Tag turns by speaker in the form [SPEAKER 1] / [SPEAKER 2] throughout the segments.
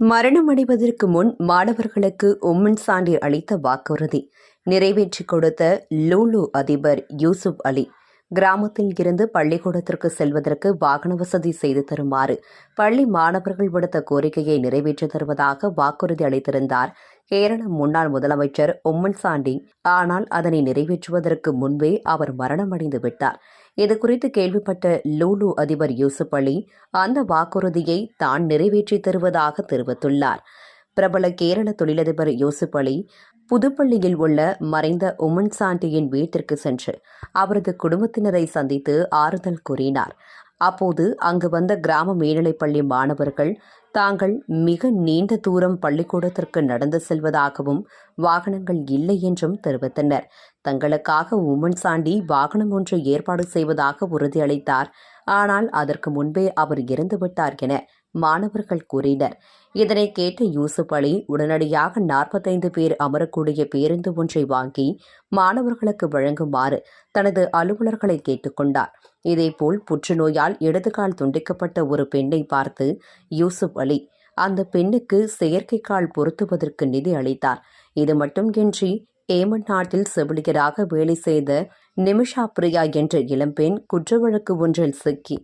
[SPEAKER 1] மரணமடைவதற்கு முன் மாணவர்களுக்கு உம்மன் சாண்டி அளித்த வாக்குறுதி. நிறைவேற்றிக் கொடுத்த லூலு அதிபர் யூசுப் அலி. கிராமத்தில் இருந்து பள்ளிக்கூடத்திற்கு செல்வதற்கு வாகன வசதி செய்து தருமாறு பள்ளி மாணவர்கள் விடுத்த கோரிக்கையை நிறைவேற்றி தருவதாக வாக்குறுதி அளித்திருந்தார். கேரள முன்னாள் முதலமைச்சர் உம்மன் சாண்டி. ஆனால் அதனை நிறைவேற்றுவதற்கு முன்பே அவர் மரணமடைந்து விட்டார். இதுகுறித்து கேள்விப்பட்ட லூலு அதிபர் யூசுப் அலி அந்த வாக்குறுதியை தான் நிறைவேற்றித் தருவதாக தெரிவித்துள்ளார். பிரபல கேரள தொழிலதிபர் யூசுப் அலி புதுப்பள்ளியில் உள்ள மறைந்த உமன் சாண்டியின் வீட்டிற்கு சென்று அவரது குடும்பத்தினரை சந்தித்து ஆறுதல் கூறினார். அப்போது அங்கு வந்த கிராம மேல்நிலைப்பள்ளி மாணவர்கள் தாங்கள் மிக நீண்ட தூரம் பள்ளிக்கூடத்திற்கு நடந்து செல்வதாகவும் வாகனங்கள் இல்லை என்றும் தெரிவித்தனர். தங்களுக்காக உமன் சாண்டி வாகனம் ஒன்று ஏற்பாடு செய்வதாக உறுதியளித்தார் ஆனால் அதற்கு முன்பே அவர் இறந்துவிட்டார் என மாணவர்கள் கூறினர். இதனை கேட்ட யூசுப் அலி உடனடியாக நாற்பத்தைந்து பேர் அமரக்கூடிய பேருந்து ஒன்றை வாங்கி மாணவர்களுக்கு வழங்குமாறு தனது அலுவலர்களை கேட்டுக்கொண்டார் இதேபோல் புற்றுநோயால் இடதுகால் துண்டிக்கப்பட்ட ஒரு பெண்ணை பார்த்து யூசுப் அலி அந்த பெண்ணுக்கு செயற்கைக்கால் பொருத்துவதற்கு நிதி அளித்தார். இது மட்டுமின்றி ஏமன் நாட்டில் செவிலியராக வேலை செய்த நிமிஷா பிரியா என்ற இளம்பெண் குற்ற வழக்கு ஒன்றில் சிக்கி.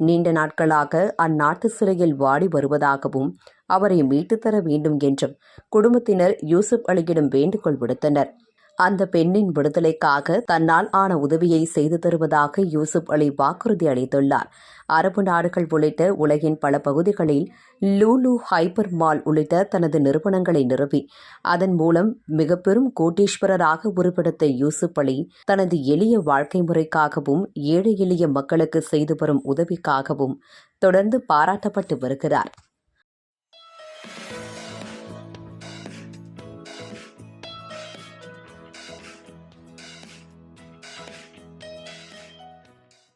[SPEAKER 1] நீண்ட நாட்களாக அந்நாட்டு சிறையில் வாடி வருவதாகவும் அவரை மீட்டுத்தர வேண்டும் என்றும் குடும்பத்தினர் யூசுப் அலியிடம் வேண்டுகோள் விடுத்தனர். அந்த பெண்ணின் விடுதலைக்காக தன்னால் ஆன உதவியை செய்து தருவதாக யூசுப் அலி வாக்குறுதி அளித்துள்ளார். அரபு நாடுகள் உள்ளிட்ட உலகின் பல பகுதிகளில் லூலு ஹைப்பர் மால் உள்ளிட்ட தனது நிறுவனங்களை நிறுவி அதன் மூலம் மிக பெரும் கோட்டீஸ்வரராக உருவெடுத்த யூசுப் அலி தனது எளிய வாழ்க்கை முறைக்காகவும் ஏழை எளிய மக்களுக்கு செய்து வரும் உதவிக்காகவும் தொடர்ந்து பாராட்டப்பட்டு வருகிறார்.